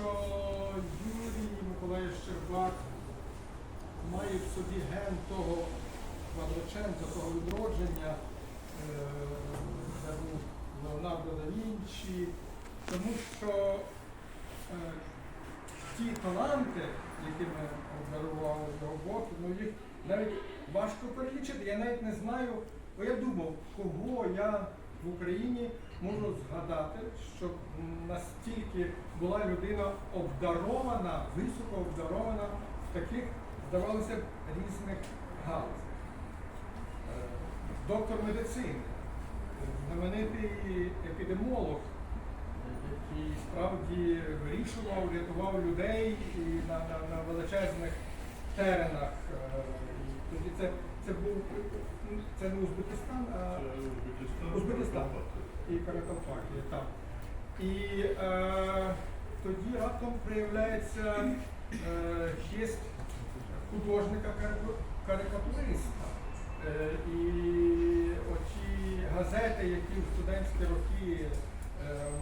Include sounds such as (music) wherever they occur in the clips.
що Юрій Миколаївич Щербак має в собі ген того Квадраченка, того відродження, е, де був Леонардо да Вінчі, тому що е, ті таланти, якими обдарував його Бог, ну їх навіть важко перелічити. Я навіть не знаю, бо я думав, кого я в Україні можу згадати, щоб настільки була людина обдарована, високо обдарована в таких, здавалося б, різних галузях. Е, Доктор медицини, знаменитий епідемолог, який справді вирішував, рятував людей і на, на, на величезних теренах. Е, Тоді це, це був це не Узбекистан, а Узбекистан і Каракалпакія, так. І е, тоді раптом проявляється е, художника-карикатуриста. Е, і оті газети, які в студентські роки е,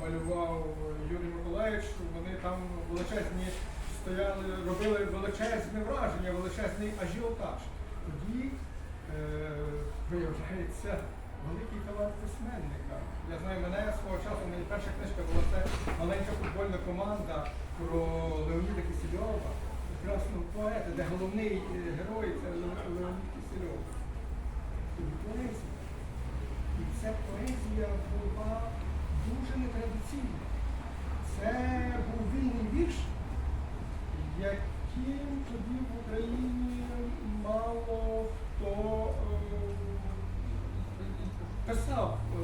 малював Юрій Миколаївич, вони там величезні стояли, робили величезне враження, величезний ажіотаж. Тоді е, виявляється великий талант письменника. Я знаю, мене свого часу, моя перша книжка була це маленька футбольна команда про Леоніда Кисельова, прекрасного поета, де головний е, герой це Леонід Кисельов. Тоді поезія. І ця поезія була дуже нетрадиційна. Це був вільний вірш, яким тоді в Україні мало хто е, писав е,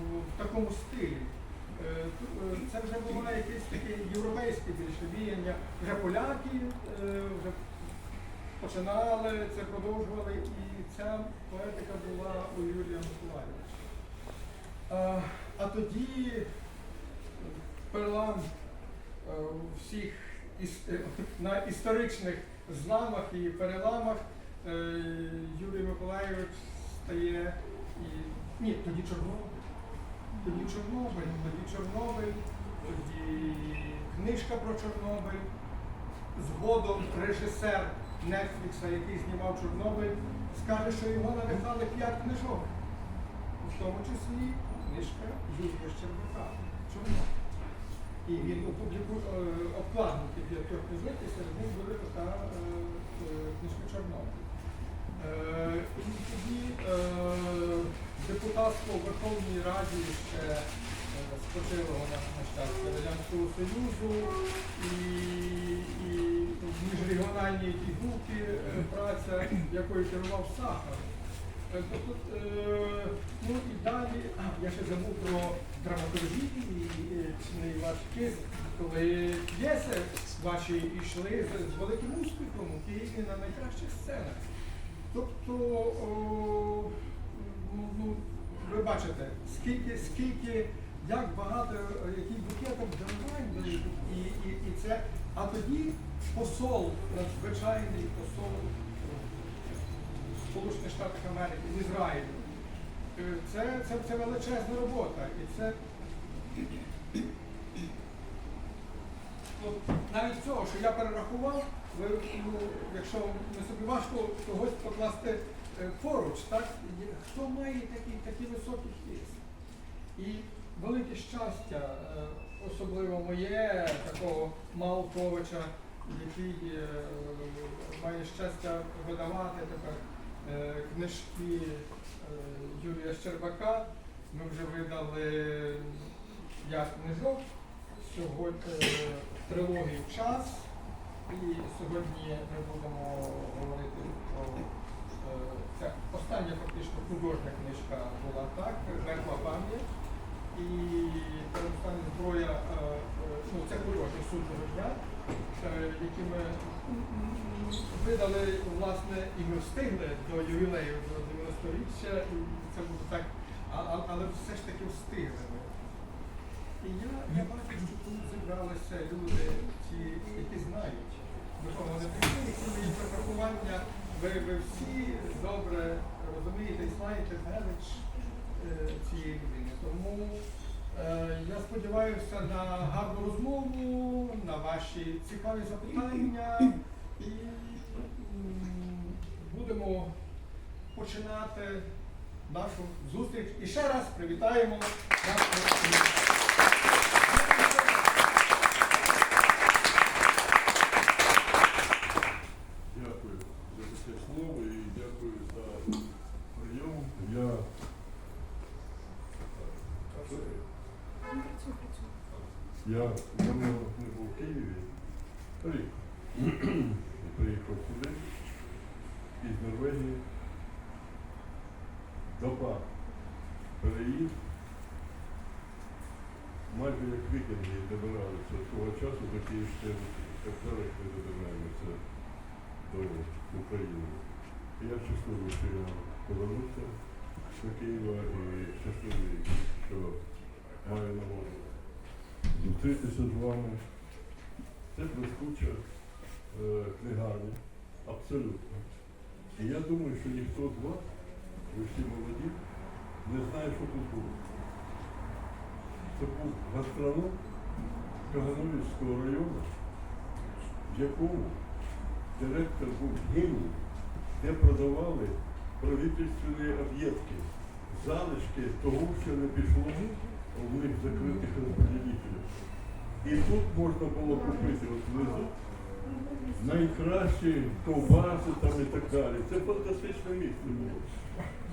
в, такому стилі. Е, е, Це вже було якесь таке європейське більше віяння. Вже поляки вже починали це продовжували, і ця поетика була у Юрія Миколаївича. А, а тоді перелам всіх на історичних зламах і переламах Юрій Миколаївич стає і. Ні, тоді Чорнобиль. Тоді Чорнобиль, тоді Чорнобиль, тоді книжка про Чорнобиль. Згодом режисер Нетфлікса, який знімав Чорнобиль, скаже, що його надихали п'ять книжок. В тому числі книжка Юрія Щербака Чорнобиль. І він е, обкладинки п'ятьох книжок, і серед них була така е, е, книжка Чорнобиль. Е, тоді е, депутатство в Верховній Раді ще е, на на щастя Радянського Союзу і, і міжрегіональній групі праця, якою керував Сахар. Тобто, ну і далі, я ще забув про драматургію і ваш кист, коли п'єси ваші йшли з великим успіхом у Києві на найкращих сценах. Тобто, о, ну, ну, ви бачите, скільки, скільки, як багато, е, який букетом дарувань і, і, і це. А тоді посол, надзвичайний посол Сполучених Штатів Америки, в Ізраїлю. Е, Це, це, це величезна робота. І це навіть цього, що я перерахував, ну, якщо не собі важко когось покласти е, поруч, так? Хто має такі, такі високі хист? І велике щастя, е, особливо моє, такого Малковича, який е, має щастя видавати тепер книжки Юрія Щербака. Ми вже видали п'ять книжок. Сьогодні трилогію час. І сьогодні ми будемо говорити про е, це остання фактично художня книжка була так, Мертва пам'ять. І передостання зброя, е, е, ну це художній суд е, які ми видали, власне, і ми встигли до ювілею до 90-річчя, і це було так, а- але все ж таки встигли. І я, я бачу, що тут зібралися люди, які знають Є прорахування, ви, всі добре розумієте і знаєте велич е, цієї людини. Тому Е, Я сподіваюся на гарну розмову, на ваші цікаві запитання і будемо починати нашу зустріч. І ще раз привітаємо нашого. Дякую за таке слово і дякую за прийом. Я Я давно не був в Києві. Рік. І сюди із Норвегії. Доба переїзд. Майже як вікінги добиралися свого часу до Київської. Так зараз ми добираємося до України. Я щасливий, що я повернувся до Києва і щасливий, що маю нагоду зустрітися з вами. Це блискуча е, книгарня, абсолютно. І я думаю, що ніхто з вас, ви всі молоді, не знає, що тут було. Це був гастроном Кагановівського району, в якому директор був геній, де продавали правительственні об'єкти, залишки того, що не пішло в них закритих розподілителів. І тут можна було купити от внизу найкращі ковбаси там і так далі. Це фантастичне місце було.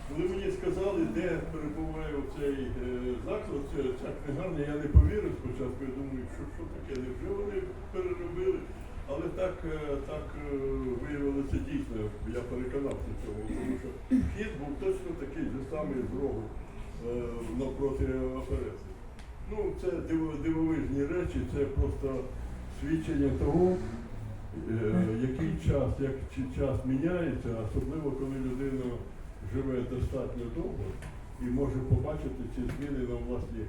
Коли мені сказали, де перебуває цей е, заклад, ця, книгарня, я не повірив спочатку. Я думаю, що, що таке, невже вони переробили? Але так, е, так е, виявилося дійсно, я переконався в цьому, тому що вхід був точно такий же самий з рогу навпроти оперети. Ну, це дивовижні речі, це просто свідчення того, який час, як час міняється, особливо коли людина живе достатньо довго і може побачити ці зміни на власні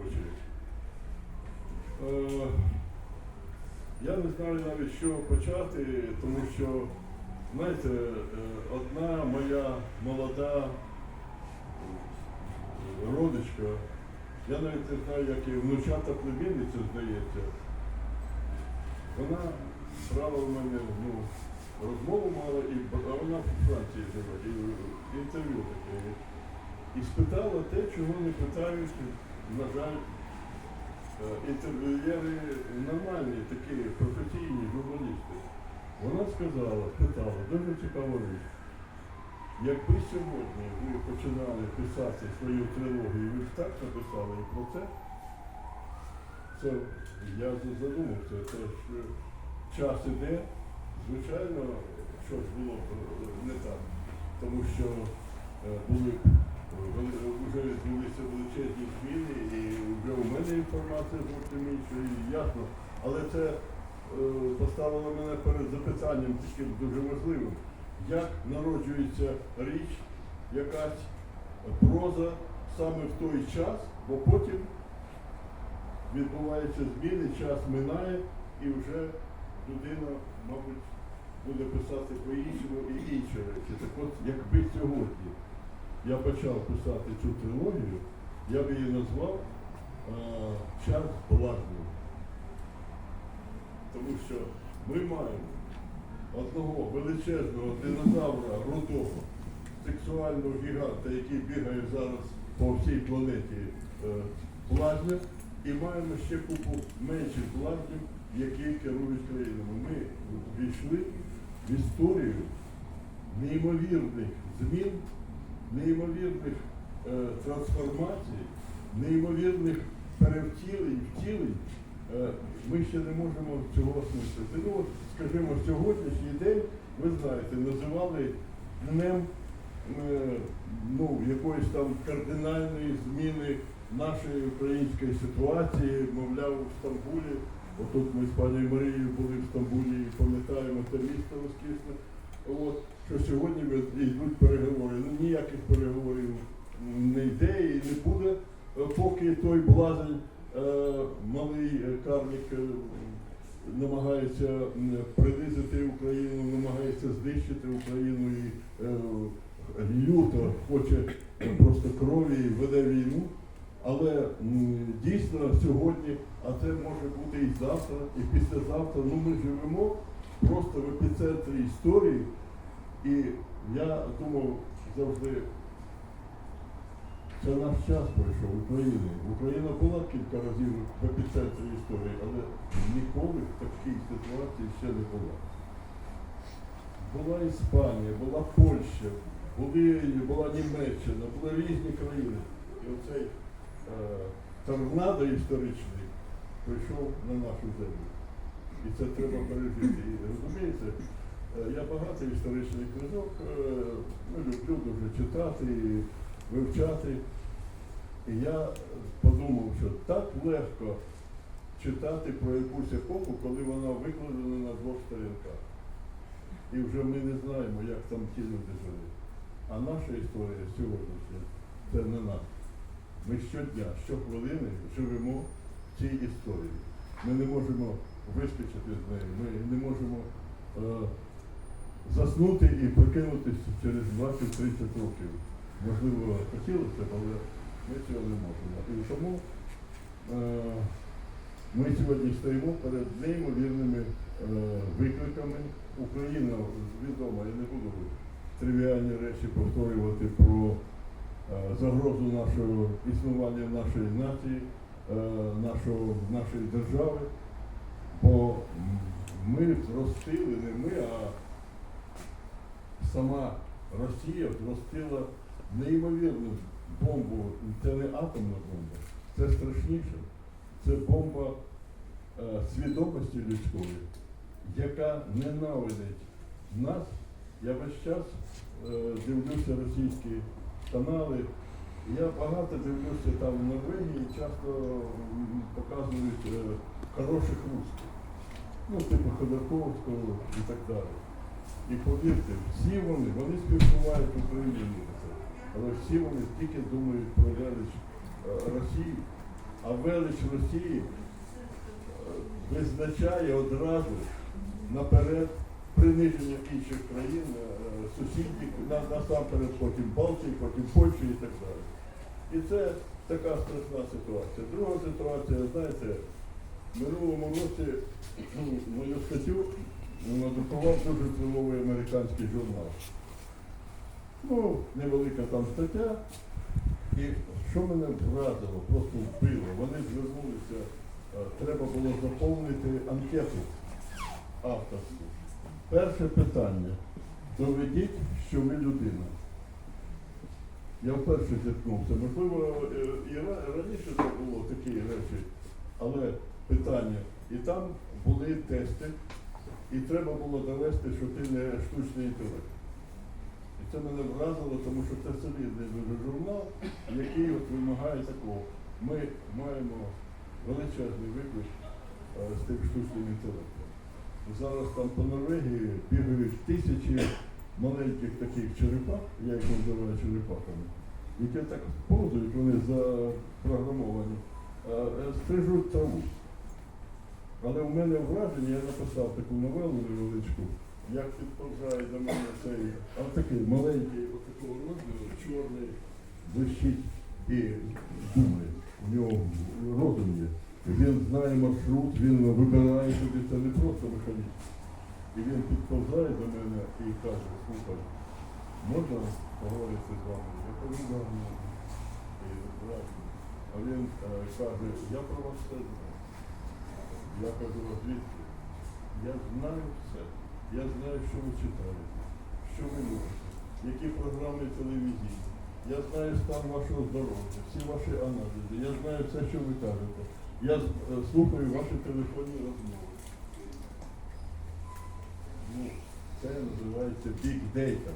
очі. Е, я не знаю навіть, що почати, тому що, знаєте, е, одна моя молода е, родичка, я навіть не знаю, як її внучата племінниця, здається, вона брала в мене ну, розмову мала, і а вона в Франції живе, і е, інтерв'ю таке. І спитала те, чого не питають, на жаль, е, інтерв'юєри нормальні, такі професійні журналісти. Вона сказала, спитала, дуже цікава річ. Якби сьогодні ви починали писати свою трилогію, ви б так написали про це, це я задумався, це ж е, час іде, звичайно, щось було е, не так. Тому що е, були вже відбулися величезні зміни, і вже у мене інформація зовсім інша, і ясно. Але це е, поставило мене перед запитанням таким дуже важливим. Як народжується річ, якась проза саме в той час, бо потім відбуваються зміни, час минає і вже людина, мабуть, буде писати по-іншому і інші речі. Так от, якби сьогодні я почав писати цю трилогію, я б її назвав е, Час блазнів. Тому що ми маємо одного величезного динозавра рудого, сексуального гіганта, який бігає зараз по всій планеті е, блазня, і маємо ще купу менших блазнів, які керують країнами. Ми війшли в історію неймовірних змін, неймовірних е, трансформацій, неймовірних перевтілень, втілень. Е, ми ще не можемо цього осмислити. Ну, скажімо, сьогоднішній день, ви знаєте, називали днем е, ну, якоїсь там кардинальної зміни нашої української ситуації, мовляв, в Стамбулі. Отут ми з пані Марією були в Стамбулі і пам'ятаємо те місто розкисне. От, що сьогодні йдуть переговори. Ну, ніяких переговорів не йде і не буде, е, поки той блазень, е, малий е, карлик е, намагається принизити Україну, намагається знищити Україну і люто хоче просто крові і веде війну. Але дійсно сьогодні, а це може бути і завтра, і післязавтра. Ну ми живемо просто в епіцентрі історії. І я думав завжди, це наш час пройшов України. Україна була кілька разів в епіцентрі історії, але ніколи в такій ситуації ще не була. Була Іспанія, була Польща, були, була Німеччина, були різні країни. І оцей торнадо історичний прийшов на нашу землю. І це треба пережити. І розумієте, е, я багато історичних книжок е, ну, люблю дуже читати і вивчати. І я подумав, що так легко читати про якусь епоху, коли вона викладена на двох сторінках. І вже ми не знаємо, як там ті люди жили. А наша історія сьогоднішня це не нас. Ми щодня, щохвилини живемо в цій історії. Ми не можемо вискочити з неї, ми не можемо е, заснути і прокинутися через 20-30 років. Можливо, хотілося б, але ми цього не можемо. І тому е, ми сьогодні стоїмо перед неймовірними е, викликами. Україна відома, я не буду тривіальні речі повторювати про загрозу нашого існування нашої нації, е, нашого, нашої держави. Бо ми зростили, не ми, а сама Росія зростила неймовірну бомбу. Це не атомна бомба, це страшніше. Це бомба е, свідомості людської, яка ненавидить нас. Я весь час е, дивлюся російські канали. Я багато дивлюся там в Норвегії, часто показують е, хороших русських. Ну, типу Ходорковського і так далі. І повірте, всі вони, вони співчувають Україні, але всі вони тільки думають про велич е, Росії. А велич Росії е, визначає одразу наперед приниження інших країн, е, сусідів, насамперед потім Балтії, потім Польщі і так далі. І це така страшна ситуація. Друга ситуація, знаєте, в минулому році (clears throat) мою статтю надрукував дуже впливовий американський журнал. Ну, невелика там стаття. І що мене вразило, просто вбило, вони звернулися, е, треба було заповнити анкету авторську. Перше питання. Доведіть, що ви людина. Я вперше зіткнувся. Можливо, е, і раніше це було такі речі, але питання. І там були тести, і треба було довести, що ти не штучний інтелект. І це мене вразило, тому що це солідний журнал, який от вимагає такого. Ми маємо величезний виклик е, з тим штучним інтелектом. Зараз там по Норвегії бігають тисячі маленьких таких черепах, я їх називаю черепахами, які так повзають, вони запрограмовані, е, е, стрижуть траву. Але в мене враження, я написав таку новелу невеличку, як підповзає до мене цей, такий маленький, от такого розміру, чорний, блищить і думає. У нього розум є. Він знає маршрут, він вибирає собі, це не просто механізм. І він підповзає до мене і каже, слухай, можна поговорити з вами? Я кажу, да, можна. І вражений. А він е, каже, я про вас все знаю. Я кажу, «А звідки? Я знаю все. Я знаю, що ви читаєте, що ви любите, які програми телевізійні. Я знаю стан вашого здоров'я, всі ваші аналізи. Я знаю все, що ви кажете. Я е, слухаю ваші телефонні розмови. Ну, це називається Big Data,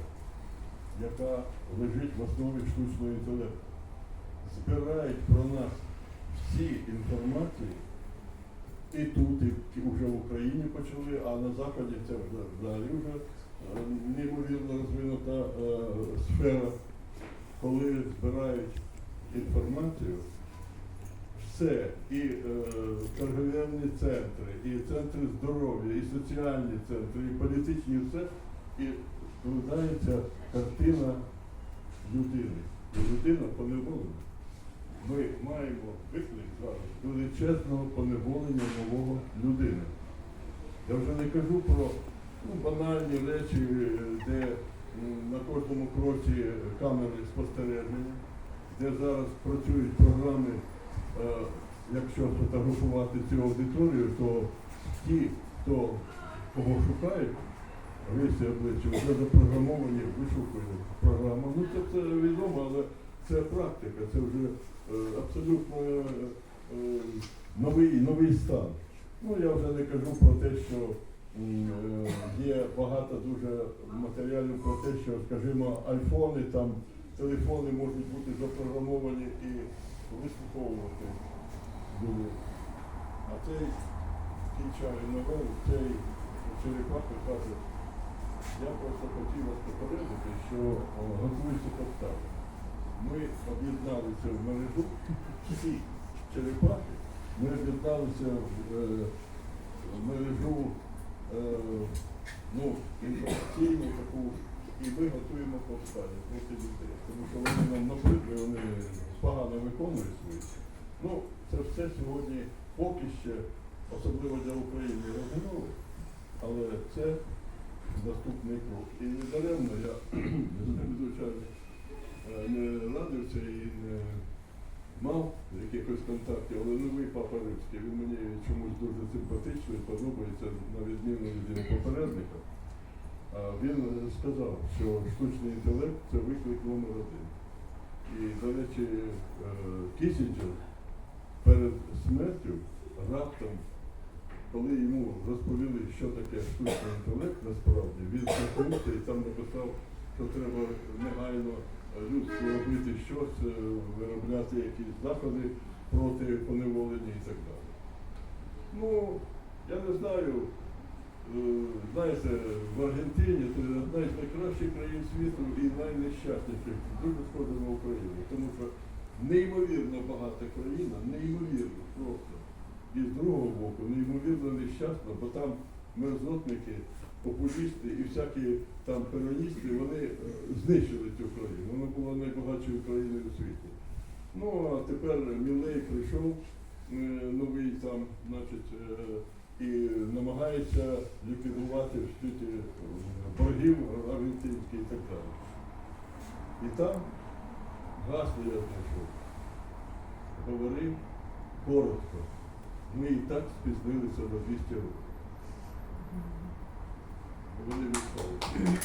яка лежить в основі штучного інтелекту. Збирають про нас всі інформації, і тут, і вже в Україні почали, а на Заході це вже взагалі вже е, неймовірно розвинута е, сфера, коли збирають інформацію, все, і е, торговельні центри, і центри здоров'я, і соціальні центри, і політичні, і все, і складається картина людини. І людина поневолена. ми маємо виклик зараз величезного поневолення нового людини. Я вже не кажу про ну, банальні речі, е, де на кожному кроці камери спостереження, де зараз працюють програми, якщо сфотографувати цю аудиторію, то ті, хто кого шукають, висі обличчя, вже запрограмовані, вишукують програму. Ну це, це відомо, але це практика, це вже е, абсолютно е, е, новий, новий стан. Ну я вже не кажу про те, що е, є багато дуже матеріалів про те, що, скажімо, айфони, там телефони можуть бути запрограмовані і вислуховувати люди. А цей кінчає новелу, цей черепаха каже, я просто хотів вас попередити, що о, готуються підстави. Ми об'єдналися в мережу, всі черепахи, ми об'єдналися в, е, в мережу е, ну, інформаційну таку, і ми готуємо повстання проти дітей. Тому що вони нам набридли, вони погано виконують свої. Ну, це все сьогодні поки ще, особливо для України, розмови, але це наступний крок. І не даремно я (clears throat) звичайно, е, не радився і не мав якихось контактів, але новий папа Римський, він мені чомусь дуже симпатичний, подобається на відміну від попередника. Він сказав, що штучний інтелект це виклик номер один. І, до речі, е, Кісінджер перед смертю раптом, коли йому розповіли, що таке штучний інтелект насправді, він звернувся і там написав, що треба негайно людству робити щось, е, виробляти якісь заходи проти поневолення і так далі. Ну, я не знаю, знаєте, в Аргентині це одна з найкращих країн світу і найнещасніших, дуже схожа на Україну, тому що неймовірно багата країна, неймовірно просто. І з другого боку, неймовірно нещасна, бо там мерзотники, популісти і всякі там пероністи, вони е, знищили цю країну. Вона була найбагатшою країною у світі. Ну, а тепер Мілей прийшов е, новий там, значить, е, і намагається ліквідувати всі ті е, боргів аргентинські і так далі. І там гасло я знайшов. Говорив коротко. Ми і так спізнилися на 200 років. Вони відпали.